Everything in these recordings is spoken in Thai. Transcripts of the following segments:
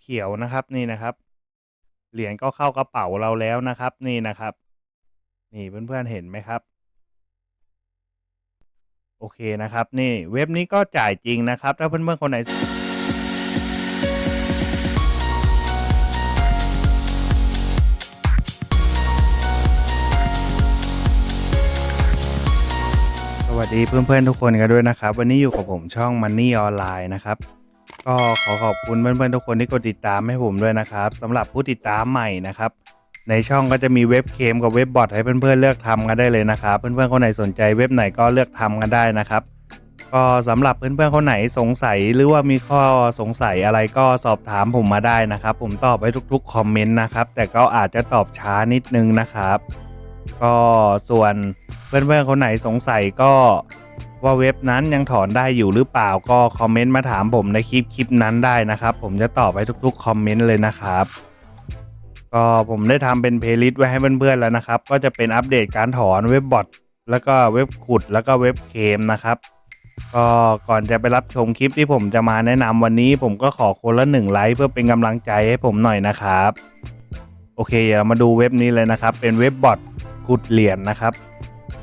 เขียวนะครับนี่นะครับ เหรียญก็เข้ากระเป๋าเราแล้วนะครับ นี่นะครับ นี่เพื่อนๆเห็นไหมครับ โอเคนะครับ นี่เว็บนี้ก็จ่ายจริงนะครับ ถ้าเพื่อนๆคนไหนสวัสดีเพื่อนๆทุกคนกันด้วยนะครับ วันนี้อยู่กับผมช่อง Money Online นะครับ ก็ขอขอบคุณเพื่อนๆทุกคนที่กดติดตามให้ผมด้วยนะครับสำหรับผู้ติดตามใหม่นะครับ ในช่องก็จะมีเว็บเคมกับเว็บบอทให้เพื่อนๆเลือกทำกันได้เลยนะครับ เพื่อนๆคนไหนสนใจเว็บไหนก็เลือกทำกันได้นะครับก็สำหรับเพื่อนๆคนไหนสงสัยหรือว่ามีข้อสงสัยอะไรก็สอบถามผมมาได้นะครับ ผมตอบไว้ทุกๆคอมเมนต์นะครับ แต่ก็อาจจะตอบช้านิดนึงนะครับ ก็ส่วนเพื่อนๆคนไหนสงสัยก็ ว่าเว็บนั้นยังถอนได้อยู่หรือเปล่าก็คอมเมนต์มาถามผมในคลิปคลิปนั้นได้นะครับ ผมจะตอบให้ทุกๆคอมเมนต์เลยนะครับ ก็ผมได้ทำเป็นเพลย์ลิสต์ไว้ให้เพื่อนๆแล้วนะครับ ก็จะเป็นอัปเดตการถอนเว็บบอทแล้วก็เว็บขุดแล้วก็เว็บเคมนะครับก็ก่อนจะไปรับชมคลิปที่ผมจะมาแนะนำวันนี้ ผมก็ขอคนละหนึ่งไลค์เพื่อเป็นกำลังใจให้ผมหน่อยนะครับ โอเคเดี๋ยวมาดูเว็บนี้เลยนะครับ เป็นเว็บบอทขุดเหรียญนะครับ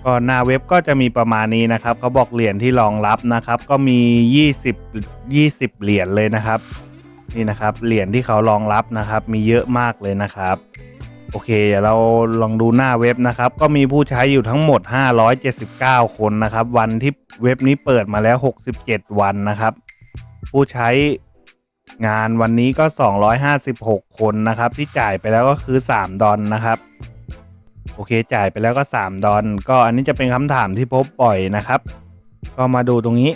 ก็หน้าเว็บก็จะมีประมาณนี้นะครับเขาบอกเหรียญที่รองรับนะครับ ก็มี 20 20 เหรียญเลยนะครับ นี่นะครับเหรียญที่เขารองรับนะครับ มีเยอะมากเลยนะครับโอเคเดี๋ยวเราลองดูหน้าเว็บนะครับ ก็มีผู้ใช้อยู่ทั้งหมด 579 คนนะครับ วันที่เว็บนี้เปิดมาแล้ว 67 วันนะครับ ผู้ใช้งานวันนี้ก็ 256 คนนะครับ ที่จ่ายไปแล้วก็คือ 3 ดอลนะครับ โอเคจ่ายไปแล้วก็ 3 ดอลก็อันนี้จะเป็นคำถามที่พบบ่อยนะครับ ก็มาดูตรงนี้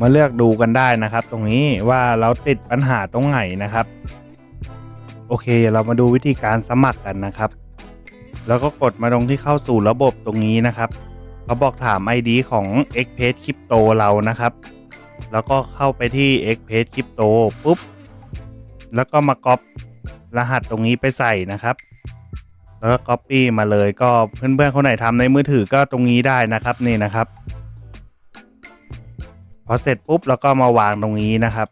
มาเลือกดูกันได้นะครับ ตรงนี้ว่าเราติดปัญหาตรงไหนนะครับ โอเค เรามาดูวิธีการสมัครกันนะครับ แล้วก็กดมาตรงที่เข้าสู่ระบบตรงนี้นะครับเขาบอกถาม ID ของ x p a g e Crypto เรานะครับ แล้วก็เข้าไปที่ x p a g e Crypto ปุ๊บ แล้วก็มาก๊อปรหัสตรงนี้ไปใส่นะครับ แล้วก็ Copy มาเลยก็เพื่อนๆคนไหนทำในมือถือก็ตรงนี้ได้นะครับนี่นะครับ พอเสร็จปุ๊บแล้วก็มาวางตรงนี้นะครับ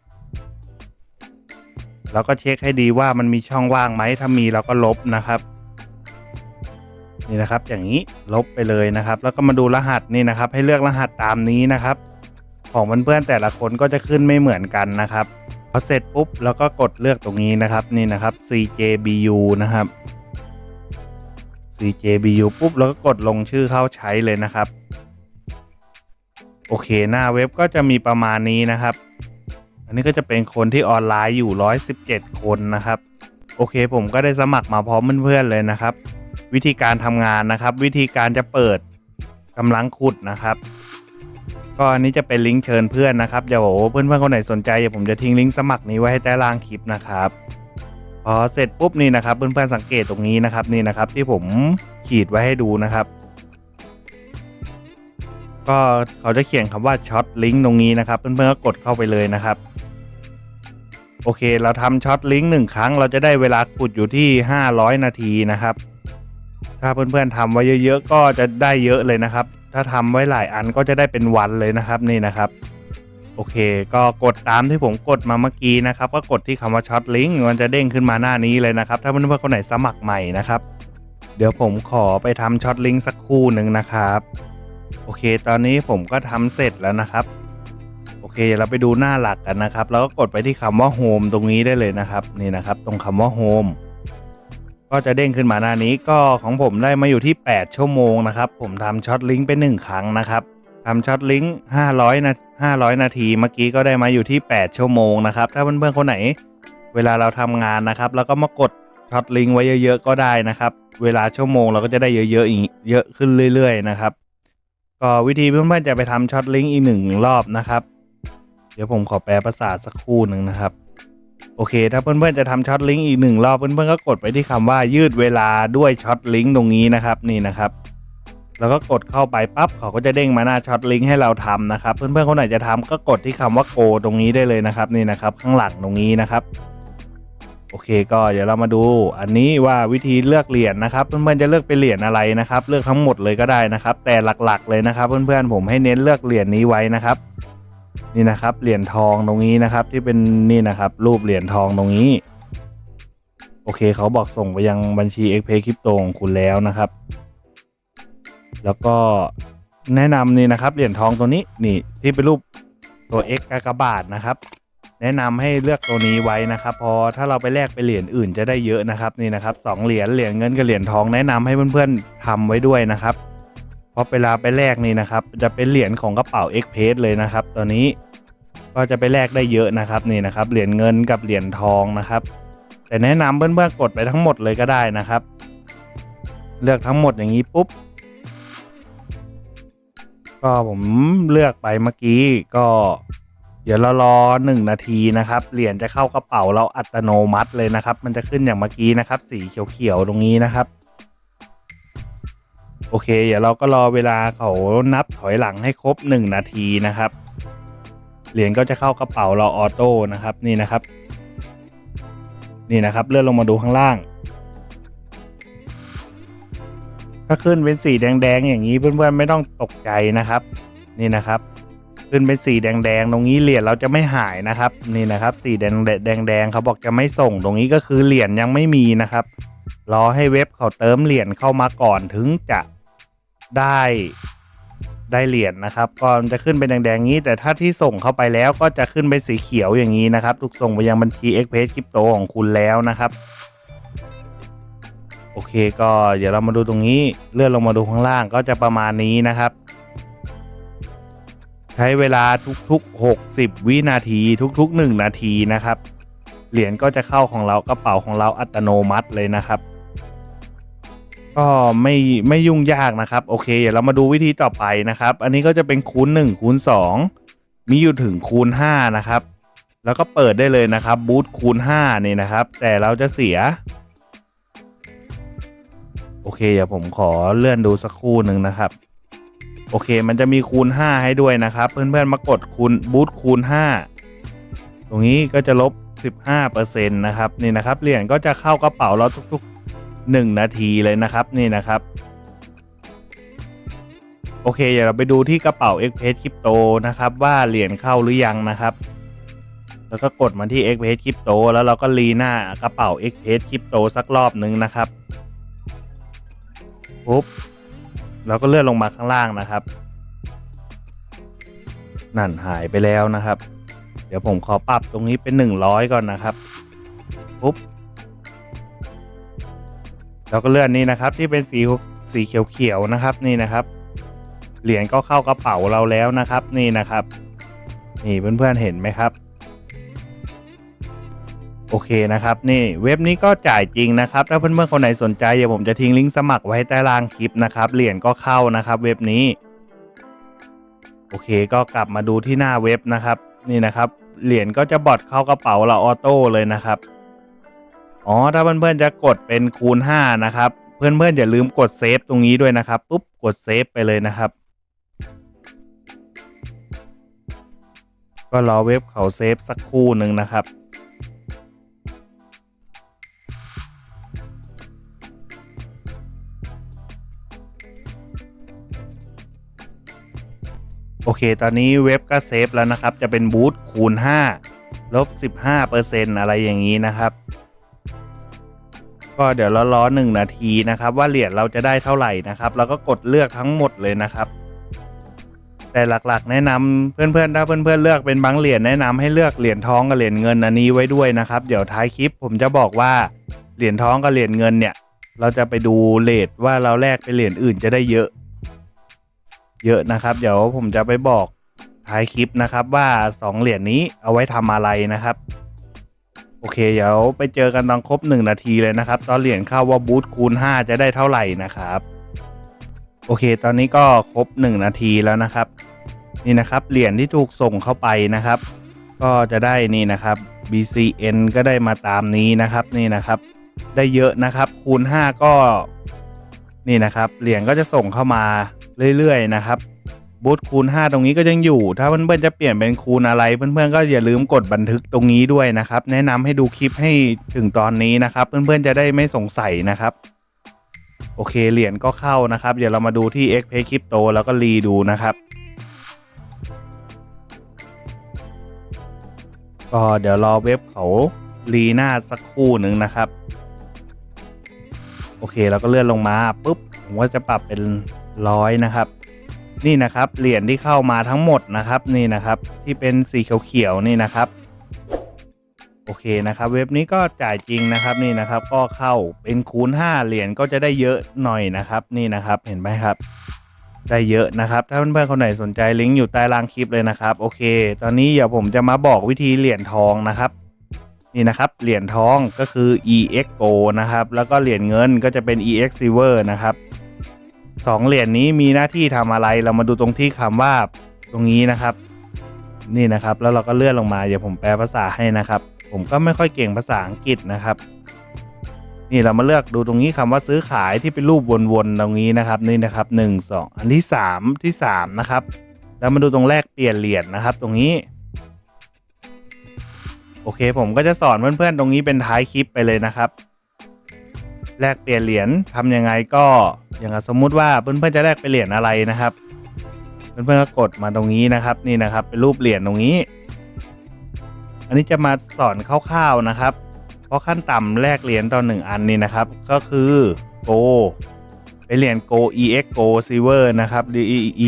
แล้วก็เช็คให้ดีว่ามันมีช่องว่างไหมถ้ามีเราก็ลบนะครับนี่นะครับ อย่างนี้ลบไปเลยนะครับ แล้วก็มาดูรหัสนี่นะครับ ให้เลือกรหัสตามนี้นะครับ ของเพื่อนๆแต่ละคนก็จะขึ้นไม่เหมือนกันนะครับพอเสร็จปุ๊บแล้วก็กดเลือกตรงนี้นะครับนี่นะครับ CJBU นะครับ CJBU ปุ๊บแล้วก็กดลงชื่อเข้าใช้เลยนะครับ โอเคหน้าเว็บก็จะมีประมาณนี้นะครับ อันนี้ก็จะเป็นคนที่ออนไลน์อยู่ 117 คนนะครับ โอเคผมก็ได้สมัครมาพร้อมเพื่อนๆเลยนะครับ วิธีการทำงานนะครับ วิธีการจะเปิดกำลังขุดนะครับก็อันนี้จะเป็นลิงก์เชิญเพื่อนนะครับเดี๋ยวเพื่อนๆคนไหนสนใจเดี๋ยวผมจะทิ้งลิงก์สมัครนี้ไว้ให้ใต้ล่างคลิปนะครับ พอเสร็จปุ๊บนี่นะครับเพื่อนๆสังเกตตรงนี้นะครับนี่นะครับที่ผมขีดไว้ให้ดูนะครับ ก็เขาจะเขียนคำว่าช็อตลิงก์ตรงนี้นะครับเพื่อนๆก็กดเข้าไปเลยนะครับ โอเคเราทำช็อตลิงก์หนึ่งครั้ง เราจะได้เวลาขุดอยู่ที่ 500 นาทีนะครับ ถ้าเพื่อนๆทำไว้เยอะๆก็จะได้เยอะเลยนะครับ ถ้าทำไว้หลายอันก็จะได้เป็นวันเลยนะครับนี่นะครับ โอเค ก็กดตามที่ผมกดมาเมื่อกี้นะครับ ก็กดที่คำว่าช็อตลิงก์มันจะเด้งขึ้นมาหน้านี้เลยนะครับ ถ้าเพื่อนๆคนไหนสมัครใหม่นะครับ เดี๋ยวผมขอไปทำช็อตลิงก์สักครู่หนึ่งนะครับ โอเค ตอนนี้ผมก็ทำเสร็จแล้วนะครับ โอเค เราไปดูหน้าหลักกันนะครับ แล้วก็กดไปที่คำว่าโฮมตรงนี้ได้เลยนะครับ นี่นะครับ ตรงคำว่าโฮมก็จะเด้งขึ้นมาหน้านี้ก็ของผมได้มาอยู่ที่ 8 ชั่วโมงนะครับ ผมทำช็อตลิงก์ไป 1 ครั้งนะครับ ทำช็อตลิงก์500นะ500 นาทีเมื่อกี้ก็ได้มาอยู่ที่ 8 ชั่วโมงนะครับ ถ้าเพื่อนๆคนไหน เวลาเราทำงานนะครับ แล้วก็มากดช็อตลิงก์ไว้เยอะๆก็ได้นะครับ เวลาชั่วโมงเราก็จะได้เยอะๆอีกเยอะขึ้นเรื่อยๆนะครับ ก็วิธีเพื่อนๆจะไปทำช็อตลิงก์อีกหนึ่งรอบนะครับ เดี๋ยวผมขอแปลภาษาสักครู่หนึ่งนะครับโอเค ถ้าเพื่อนๆจะทำช็อตลิงก์อีกหนึ่งรอบเพื่อนๆก็กดไปที่คำว่ายืดเวลาด้วยช็อตลิงก์ตรงนี้นะครับนี่นะครับ แล้วก็กดเข้าไปปั๊บเขาก็จะเด้งมาหน้าช็อตลิงก์ให้เราทำนะครับ เพื่อนๆคนไหนจะทำก็กดที่คำว่าโกตรงนี้ได้เลยนะครับนี่นะครับ ข้างหลังตรงนี้นะครับ โอเคก็เดี๋ยวเรามาดู อันนี้ว่าวิธีเลือกเหรียญนะครับ เพื่อนๆจะเลือกเป็นเหรียญอะไรนะครับ เลือกทั้งหมดเลยก็ได้นะครับ แต่หลักๆ เลยนะครับ เพื่อนๆผมให้เน้นเลือกเหรียญนี้ไว้นะครับ นี่นะครับเหรียญทองตรงนี้นะครับ ที่เป็นนี่นะครับ รูปเหรียญทองตรงนี้ โอเคเขาบอกส่งไปยังบัญชี x p a y Crypto ของคุณแล้วนะครับ แล้วก็แนะนำนี่นะครับเหรียญทองตัวนี้นี่ที่เป็นรูปตัว x กากบาทนะครับ แนะนำให้เลือกตัวนี้ไว้นะครับเพอถ้าเราไปแลกไปเหรียญอื่นจะได้เยอะนะครับนี่นะครับสองเหรียญเหรียญเงินกับเหรียญทองแนะนำให้เพื่อนๆทำไว้ด้วยนะครับเพราะเวลาไปแลกนี่นะครับ จะเป็นเหรียญของกระเป๋า X p a s เลยนะครับ ตัวนี้ก็จะไปแลกได้เยอะนะครับนี่นะครับเหรียญเงินกับเหรียญทองนะครับ แต่แนะนำเพื่อนๆกดไปทั้งหมดเลยก็ได้นะครับ เลือกทั้งหมดอย่างนี้ปุ๊บ ก็ผมเลือกไปเมื่อกี้ก็เดี๋ยวเรารอหนึ่งนาทีนะครับ เหรียญจะเข้ากระเป๋าเราอัตโนมัติเลยนะครับ มันจะขึ้นอย่างเมื่อกี้นะครับ สีเขียวๆตรงนี้นะครับ โอเค เดี๋ยวเราก็รอเวลาเขานับถอยหลังให้ครบ1นาทีนะครับ เหรียญก็จะเข้ากระเป๋าเราออโต้นะครับ นี่นะครับ นี่นะครับ เลื่อนลงมาดูข้างล่าง ถ้าขึ้นเป็นสีแดงๆอย่างนี้เพื่อนๆไม่ต้องตกใจนะครับ นี่นะครับ ขึ้นเป็นสีแดงๆตรงนี้เหรียญเราจะไม่หายนะครับ นี่นะครับ สีแดงแดงแดงๆเขาบอกจะไม่ส่งตรงนี้ก็คือเหรียญยังไม่มีนะครับ รอให้เว็บเขาเติมเหรียญเข้ามาก่อนถึงจะได้ได้เหรียญนะครับก่อนจะขึ้นเป็นแดงๆนี้ แต่ถ้าที่ส่งเข้าไปแล้วก็จะขึ้นเป็นสีเขียวอย่างนี้นะครับ ถูกส่งไปยังบัญชี x p a s Crypto ของคุณแล้วนะครับ อเคก็เดี๋ยวเรามาดูตรงนี้เลื่อนลงมาดูข้างล่างก็จะประมาณนี้นะครับ ใช้เวลาทุกๆ 60 วินาทีทุก ๆ 1 นาทีนะครับ เหรียญก็จะเข้าของเรากระเป๋าของเราอัตโนมัติเลยนะครับ ก็ไม่ไม่ยุ่งยากนะครับ โอเค เดี๋ยวเรามาดูวิธีต่อไปนะครับ อันนี้ก็จะเป็นคูณ1คูณ2 มีอยู่ถึงคูณ5นะครับ แล้วก็เปิดได้เลยนะครับบูทคูณ5นี่นะครับ แต่เราจะเสีย โอเคเดี๋ยวผมขอเลื่อนดูสักครู่หนึ่งนะครับ โอเคมันจะมีคูณ 5 ให้ด้วยนะครับ เพื่อนๆมากดคูณบูทคูณ 5 ตรงนี้ก็จะลบ 15%นะครับนี่นะครับเหรียญก็จะเข้ากระเป๋าเราทุกๆ 1 นาทีเลยนะครับนี่นะครับโอเคเดี๋ยวเราไปดูที่กระเป๋า x p a s Crypto นะครับว่าเหรียญเข้าหรือยังนะครับ แล้วก็กดมาที่ x p a s Crypto แล้วเราก็รีหน้ากระเป๋า x p a s Crypto สักรอบนึงนะครับ ปุ๊บเราก็เลื่อนลงมาข้างล่างนะครับ นั่นหายไปแล้วนะครับ เดี๋ยวผมขอปรับตรงนี้เป็น 100 ก่อนนะครับปุ๊บเราก็เลื่อนนี้นะครับที่เป็นสีสีเขียวๆนะครับนี่นะครับ เหรียญก็เข้ากระเป๋าเราแล้วนะครับ นี่นะครับ นี่เพื่อนๆเห็นไหมครับ โอเคนะครับนี่เว็บนี้ก็จ่ายจริงนะครับ ถ้าเพื่อนๆคนไหนสนใจเดี๋ยวผมจะทิ้งลิงก์สมัครไว้ใต้ล่างคลิปนะครับเหรียญก็เข้านะครับ เว็บนี้ โอเคก็กลับมาดูที่หน้าเว็บนะครับ นี่นะครับเหรียญก็จะบอดเข้ากระเป๋าเราออโต้เลยนะครับอ๋อถ้าเพื่อนๆจะกดเป็นคูณ 5 นะครับ เพื่อนๆอย่าลืมกดเซฟตรงนี้ด้วยนะครับปุ๊บกดเซฟไปเลยนะครับก็รอเว็บเขาเซฟสักครู่หนึ่งนะครับ อเค ตอนนี้เว็บก็เซฟแล้วนะครับ จะเป็นบูทคูณ 5 ลบ 15%อะไรอย่างนี้นะครับ ก็เดี๋ยวเรารอ1นาทีนะครับ ว่าเหรียญเราจะได้เท่าไหร่นะครับ แล้วก็กดเลือกทั้งหมดเลยนะครับ แต่หลักๆ แนะนำเพื่อนๆ ถ้าเพื่อนๆ เลือกเป็นบางเหรียญแนะนำให้เลือกเหรียญทองกับเหรียญเงินอันนี้ไว้ด้วยนะครับ เดี๋ยวท้ายคลิปผมจะบอกว่าเหรียญทองกับเหรียญเงินเนี่ย เราจะไปดูเลทว่าเราแลกเป็นเหรียญอื่นจะได้เยอะ เยอะนะครับ เดี๋ยวผมจะไปบอกท้ายคลิปนะครับว่า 2 เหรียญนี้เอาไว้ทำอะไรนะครับ โอเค เดี๋ยวไปเจอกันตอนครบ 1 นาทีเลยนะครับ ตอนเหรียญเข้าว่าบูทคูณ 5 จะได้เท่าไหร่นะครับ โอเค ตอนนี้ก็ครบ 1 นาทีแล้วนะครับ นี่นะครับเหรียญที่ถูกส่งเข้าไปนะครับ ก็จะได้นี่นะครับ BCN ก็ได้มาตามนี้นะครับนี่นะครับ ได้เยอะนะครับ คูณ 5 ก็นี่นะครับเหรียญก็จะส่งเข้ามา เรื่อยๆนะครับบูทคูณ 5 ตรงนี้ก็ยังอยู่ ถ้าเพื่อนๆจะเปลี่ยนเป็นคูณอะไร เพื่อนๆก็อย่าลืมกดบันทึกตรงนี้ด้วยนะครับ แนะนำให้ดูคลิปให้ถึงตอนนี้นะครับ เพื่อนๆจะได้ไม่สงสัยนะครับ โอเคเหรียญก็เข้านะครับ เดี๋ยวเรามาดูที่ x p a y Crypto แล้วก็รีดูนะครับก็เดี๋ยวรอเว็บเขารีหน้าสักคู่หนึ่งนะครับ โอเคเราก็เลื่อนลงมาปุ๊บผมก็จะปรับเป็น ร้อยนะครับ นี่นะครับเหรียญที่เข้ามาทั้งหมดนะครับนี่นะครับที่เป็นสีเขียวๆนี่นะครับโอเคนะครับเว็บนี้ก็จ่ายจริงนะครับนี่นะครับก็เข้าเป็นคูณ 5 เหรียญก็จะได้เยอะหน่อยนะครับนี่นะครับเห็นไหมครับ ได้เยอะนะครับ ถ้าเพื่อนๆคนไหนสนใจลิงก์อยู่ใต้ล่างคลิปเลยนะครับโอเค ตอนนี้เดี๋ยวผมจะมาบอกวิธีเหรียญทองนะครับนี่นะครับเหรียญทองก็คือ EX Go นะครับแล้วก็เหรียญเงินก็จะเป็น EX Silver นะครับ สองเหรียญนี้มีหน้าที่ทำอะไร เรามาดูตรงที่คำว่าตรงนี้นะครับ นี่นะครับ แล้วเราก็เลื่อนลงมาเดี๋ยวผมแปลภาษาให้นะครับ ผมก็ไม่ค่อยเก่งภาษาอังกฤษนะครับ นี่เรามาเลือกดูตรงนี้คำว่าซื้อขายที่เป็นรูปวนๆตรงนี้นะครับ นี่นะครับหนึ่งสองอันที่สามที่สามนะครับ แล้วมาดูตรงแรกเปลี่ยนเหรียญนะครับ ตรงนี้โอเค ผมก็จะสอนเพื่อนๆตรงนี้เป็นท้ายคลิปไปเลยนะครับ แลกเปลี่ยนเหรียญทำยังไงก็อย่างสมมุติว่าเพื่อนๆจะแลกเป็นเหรียญอะไรนะครับ เพื่อนๆก็กดมาตรงนี้นะครับนี่นะครับ เป็นรูปเหรียญตรงนี้ อันนี้จะมาสอนคร่าวๆนะครับ เพราะขั้นต่ำแลกเหรียญต่อหนึ่งอันนี่นะครับ ก็คือ Go เป็นเหรียญ Go EX Go Silver นะครับ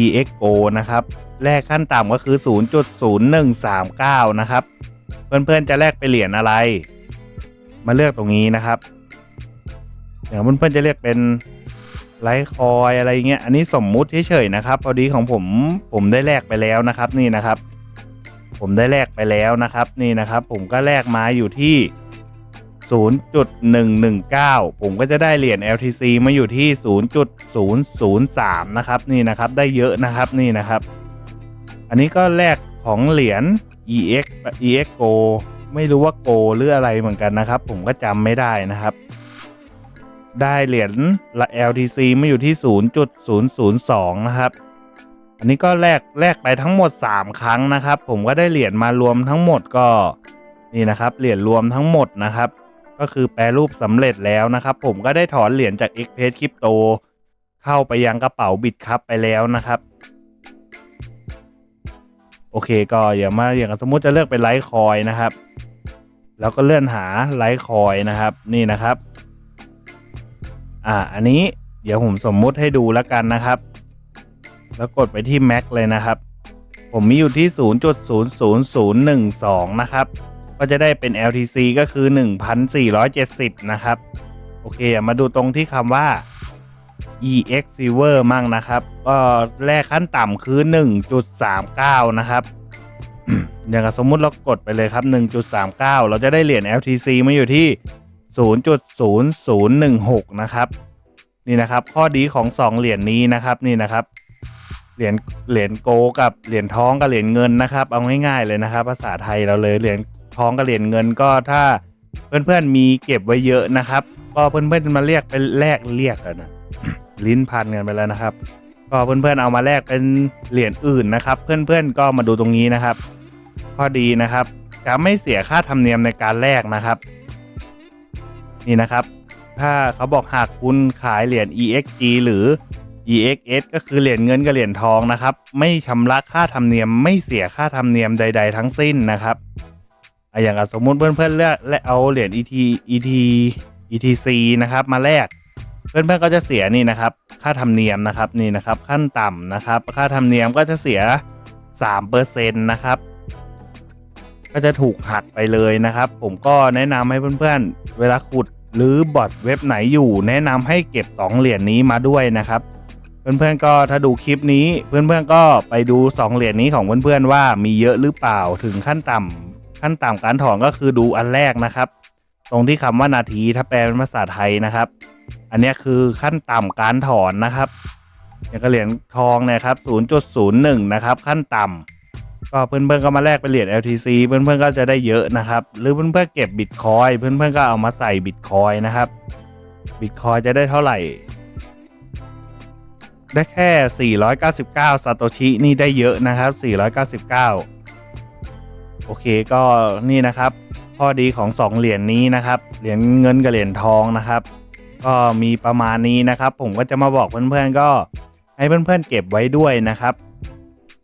EX Go นะครับแลกขั้นต่ำก็คือ 0.0139 นะครับ เพื่อนๆจะแลกไปเหรียญอะไร มาเลือกตรงนี้นะครับ อย่างเพื่อนๆจะเรียกเป็นไลท์คอยอะไรเงี้ยอันนี้สมมุติเฉยๆนะครับ พอดีของผมผมได้แลกไปแล้วนะครับนี่นะครับ ผมได้แลกไปแล้วนะครับนี่นะครับ ผมก็แลกมาอยู่ที่ 0.119 ผมก็จะได้เหรียญ LTC มาอยู่ที่ 0.003 นะครับนี่นะครับได้เยอะนะครับนี่นะครับ อันนี้ก็แลกของเหรียญ EX EX Go ไม่รู้ว่า Go หรืออะไรเหมือนกันนะครับ ผมก็จำไม่ได้นะครับ ได้เหรียญละ LTC มาอยู่ที่ 0.002 นะครับ อันนี้ก็แลกแลกไปทั้งหมด 3 ครั้งนะครับ ผมก็ได้เหรียญมารวมทั้งหมดก็นี่นะครับเหรียญรวมทั้งหมดนะครับ ก็คือแปรรูปสำเร็จแล้วนะครับ ผมก็ได้ถอนเหรียญจาก x p a s Crypto เข้าไปยังกระเป๋าบิตครับไปแล้วนะครับ โอเคก็อย่างมาอย่างสมมุติจะเลือกเป็นไลท์คอยนะครับ แล้วก็เลื่อนหาไลท์คอยนะครับ นี่นะครับ อ่า อันนี้เดี๋ยวผมสมมุติให้ดูแล้วกันนะครับ แล้วกดไปที่ Mac เลยนะครับ ผมมีอยู่ที่ 0.00012 นะครับ ก็จะได้เป็น LTC ก็คือ 1,470 นะครับ โอเค มาดูตรงที่คำว่า EX Silver มั่งนะครับ ก็แรกขั้นต่ำคือ 1.39 นะครับอย่างสมมุติเรากดไปเลยครับ 1.39 เราจะได้เหรียญ LTC มาอยู่ที่ 0.0016 นะครับ นี่นะครับ ข้อดีของ 2 เหรียญนี้นะครับนี่นะครับเหรียญเหรียญโกกับเหรียญทองกับเหรียญเงินนะครับ เอาง่ายๆเลยนะครับ ภาษาไทยเราเลยเหรียญทองกับเหรียญเงินก็ถ้าเพื่อนๆมีเก็บไว้เยอะนะครับ ก็เพื่อนๆจะมาเรียกเป็นแลกเรียกกันนะลิ้นพันกันไปแล้วนะครับ ก็เพื่อนๆเอามาแลกเป็นเหรียญอื่นนะครับ เพื่อนๆก็มาดูตรงนี้นะครับ ข้อดีนะครับจะไม่เสียค่าธรรมเนียมในการแลกนะครับ นี่นะครับ ถ้าเขาบอกหากคุณขายเหรียญ EXG หรือ EXS ก็คือเหรียญเงินกับเหรียญทองนะครับ ไม่ชำระค่าธรรมเนียมไม่เสียค่าธรรมเนียมใด ๆ ทั้งสิ้นนะครับอย่างสมมุติเพื่อนๆเลือกและเอาเหรียญ ET ET ETC นะครับ มาแลกเพื่อนๆก็จะเสียนี่นะครับ ค่าธรรมเนียมนะครับนี่นะครับ ขั้นต่ำนะครับ ค่าธรรมเนียมก็จะเสีย3%นะครับ ก็จะถูกหักไปเลยนะครับ ผมก็แนะนำให้เพื่อนๆ เวลาขุดหรือบอทเว็บไหนอยู่ แนะนำให้เก็บ 2 เหรียญนี้มาด้วยนะครับ เพื่อนๆก็ถ้าดูคลิปนี้เพื่อนๆก็ไปดู 2 เหรียญนี้ของเพื่อนๆว่ามีเยอะหรือเปล่าถึงขั้นต่ำขั้นต่ำการถอนก็คือดูอันแรกนะครับ ตรงที่คำว่านาทีถ้าแปลเป็นภาษาไทยนะครับ อันนี้คือขั้นต่ำการถอนนะครับอย่างกระเหรียญทองเนะครับ0.01นะครับขั้นต่ำ ก็เพื่อนๆก็มาแลกเป็นเหรียญ LTC เพื่อนๆก็จะได้เยอะนะครับ หรือเพื่อนๆเก็บบิตคอยเพื่อนๆก็เอามาใส่บิตคอยนะครับบิตคอยจะได้เท่าไหร่ ได้แค่ 499ซาโตชินี่ได้เยอะนะครับ 499 โอเคก็นี่นะครับข้อดีของ 2 เหรียญนี้นะครับ เหรียญเงินกับเหรียญทองนะครับ ก็มีประมาณนี้นะครับ ผมก็จะมาบอกเพื่อนๆก็ให้เพื่อนๆเก็บไว้ด้วยนะครับ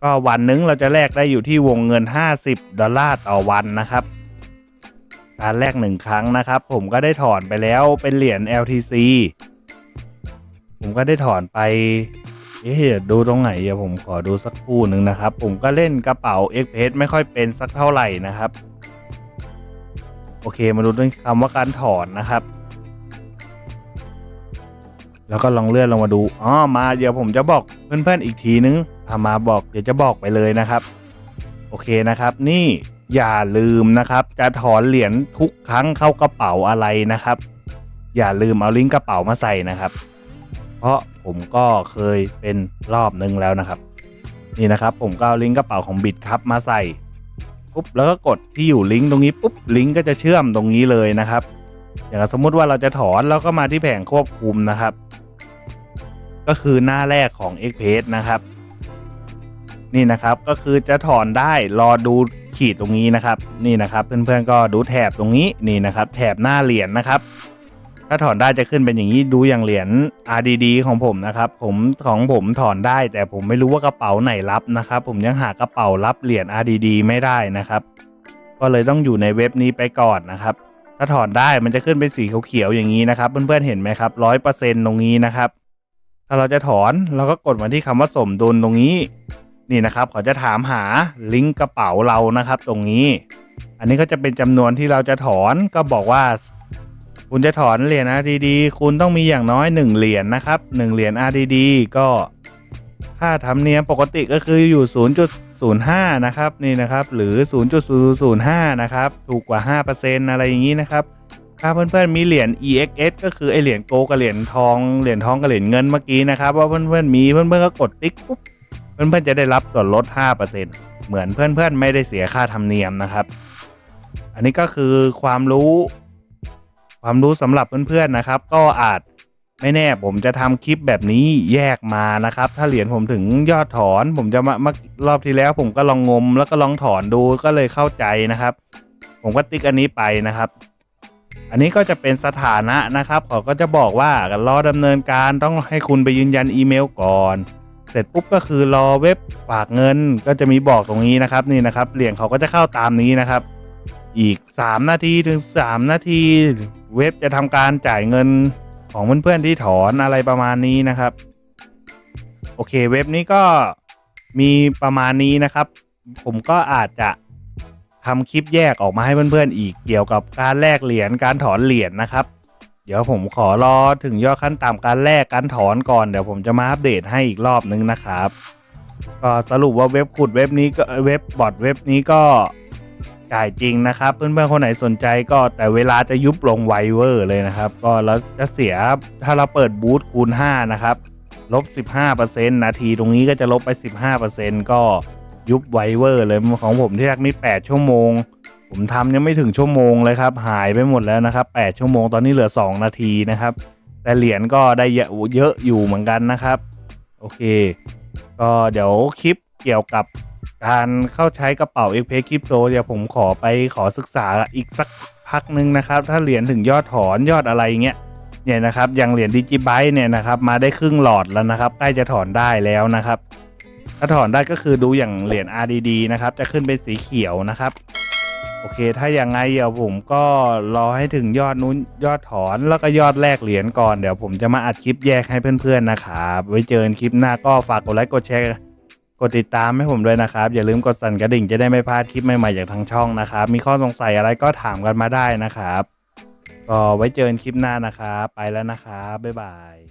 ก็วันหนึงเราจะแลกได้อยู่ที่วงเงิน 50 ดอลลาร์ต่อวันนะครับ การแลกหนึ่งครั้งนะครับ ผมก็ได้ถอนไปแล้วเป็นเหรียญ LTC ผมก็ได้ถอนไปเอ๊ะดี๋ยวดูตรงไหนเดี๋ยวผมขอดูสักครู่หนึ่งนะครับ ผมก็เล่นกระเป๋า x p ไม่ค่อยเป็นสักเท่าไหร่นะครับ โอเคมาดูด้วยคำว่าการถอนนะครับ แล้วก็ลองเลื่อนลงมาดูอ๋อมาเดี๋ยวผมจะบอกเพื่อนๆอีกทีนึง พามาบอกเดี๋ยวจะบอกไปเลยนะครับ โอเคนะครับ นี่อย่าลืมนะครับ จะถอนเหรียญทุกครั้งเข้ากระเป๋าอะไรนะครับ อย่าลืมเอาลิงก์กระเป๋ามาใส่นะครับ เพราะผมก็เคยเป็นรอบนึงแล้วนะครับ นี่นะครับ ผมก็เอาลิงก์กระเป๋าของบิตครับมาใส่ปุ๊บแล้วก็กดที่อยู่ลิงก์ตรงนี้ปุ๊บลิงก์ก็จะเชื่อมตรงนี้เลยนะครับ อย่างสมมุติว่าเราจะถอนเราก็มาที่แผงควบคุมนะครับ ก็คือหน้าแรกของ x p a s นะครับ นี่นะครับก็คือจะถอนได้รอดูขีดตรงนี้นะครับนี่นะครับเพื่อนๆก็ดูแถบตรงนี้นี่นะครับแถบหน้าเหรียญนะครับ ถ้าถอนได้จะขึ้นเป็นอย่างนี้ดูอย่างเหรียญ RDD ของผมนะครับผมของผมถอนได้ แต่ผมไม่รู้ว่ากระเป๋าไหนรับนะครับ ผมยังหากระเป๋ารับเหรียญ RDD ไม่ได้นะครับ ก็เลยต้องอยู่ในเว็บนี้ไปก่อนนะครับ ถ้าถอนได้มันจะขึ้นเป็นสีเขียวๆอย่างนี้นะครับ เพื่อนๆเห็นไหมครับร้อยเปอร์เซ็นตรงนี้นะครับ ถ้าเราจะถอนเราก็กดมาที่คำว่าสมดุลตรงนี้ นี่นะครับเขาจะถามหาลิงก์กระเป๋าเรานะครับ ตรงนี้ อันนี้ก็จะเป็นจำนวนที่เราจะถอนก็บอกว่า คุณจะถอนเหรียญ RDD คุณต้องมีอย่างน้อย 1 เหรียญนะครับ1เหรียญ RDD ก็ค่าธรรมเนียมปกติก็คืออยู่ 0.05 นะครับนี่นะครับ หรือ 0.005 นะครับ ถูกกว่า 5%อะไรอย่างนี้นะครับถ้าเพื่อนๆมีเหรียญ EXS ก็คือไอเหรียญโกกับเหรียญทองเหรียญทองกับเหรียญเงินเมื่อกี้นะครับ ว่าเพื่อนๆมีเพื่อนๆก็กดติ๊กปุ๊บ เพื่อนๆจะได้รับส่วนลด 5%เหมือนเพื่อนๆไม่ได้เสียค่าธรรมเนียมนะครับ อันนี้ก็คือความรู้ ความรู้สำหรับเพื่อนๆนะครับ ก็อาจไม่แน่ผมจะทำคลิปแบบนี้แยกมานะครับ ถ้าเหรียญผมถึงยอดถอน ผมจะมามารอบที่แล้ว ผมก็ลองงมแล้วก็ลองถอนดูก็เลยเข้าใจนะครับ ผมก็ติ๊กอันนี้ไปนะครับอันนี้ก็จะเป็นสถานะนะครับเขาก็จะบอกว่ารอดำเนินการต้องให้คุณไปยืนยันอีเมลก่อน เสร็จปุ๊บก็คือรอเว็บฝากเงินก็จะมีบอกตรงนี้นะครับนี่นะครับเหรียญเขาก็จะเข้าตามนี้นะครับ อีก 3 นาทีถึง 3 นาทีเว็บจะทำการจ่ายเงินของเพื่อนๆที่ถอนอะไรประมาณนี้นะครับ โอเคเว็บนี้ก็มีประมาณนี้นะครับ ผมก็อาจจะทำคลิปแยกออกมาให้เพื่อนๆอีกเกี่ยวกับการแลกเหรียญการถอนเหรียญนะครับ เดี๋ยวผมขอรอถึงยอดขั้นต่ำการแลกการถอนก่อนเดี๋ยวผมจะมาอัปเดตให้อีกรอบนึงนะครับก็สรุปว่าเว็บขุดเว็บนี้ก็เว็บบอทเว็บนี้ก็จ่ายจริงนะครับ เพื่อนๆคนไหนสนใจก็แต่เวลาจะยุบลงไวเวอร์เลยนะครับ ก็แล้วจะเสียถ้าเราเปิดบูธคูณ 5 นะครับลบ 15%นาทีตรงนี้ก็จะลบไป 15%ก็ยุบไวเวอร์เลยของผมที่แรกนี่8ชั่วโมง ผมทำยังไม่ถึงชั่วโมงเลยครับ หายไปหมดแล้วนะครับ 8 ชั่วโมงตอนนี้เหลือ 2 นาทีนะครับ แต่เหรียญก็ได้เยอะเยอะอยู่เหมือนกันนะครับ โอเค ก็เดี๋ยวคลิปเกี่ยวกับการเข้าใช้กระเป๋า x p คริปโตเดี๋ยวผมขอไปขอศึกษาอีกสักพักหนึ่งนะครับ ถ้าเหรียญถึงยอดถอนยอดอะไรเงี้ยเนี่ยนะครับอย่างเหรียญดิจิไบต์เนี่ยนะครับมาได้ครึ่งหลอดแล้วนะครับ ใกล้จะถอนได้แล้วนะครับ ถ้าถอนได้ก็คือดูอย่างเหรียญ RDD นะครับ จะขึ้นเป็นสีเขียวนะครับ อเค ถ้าอย่างไงเดี๋ยวผมก็รอให้ถึงยอดนู้นยอดถอนแล้วก็ยอดแลกเหรียญก่อนเดี๋ยวผมจะมาอัดคลิปแยกให้เพื่อนๆนะครับไว้เจอกันคลิปหน้าก็ฝากกดไลค์กดแชร์กดติดตามให้ผมด้วยนะครับ อย่าลืมกดสั่นกระดิ่งจะได้ไม่พลาดคลิปใหม่ๆจากทางช่องนะครับ มีข้อสงสัยอะไรก็ถามกันมาได้นะครับก็ไว้เจอกันคลิปหน้านะครับไปแล้วนะครับบ๊ายบาย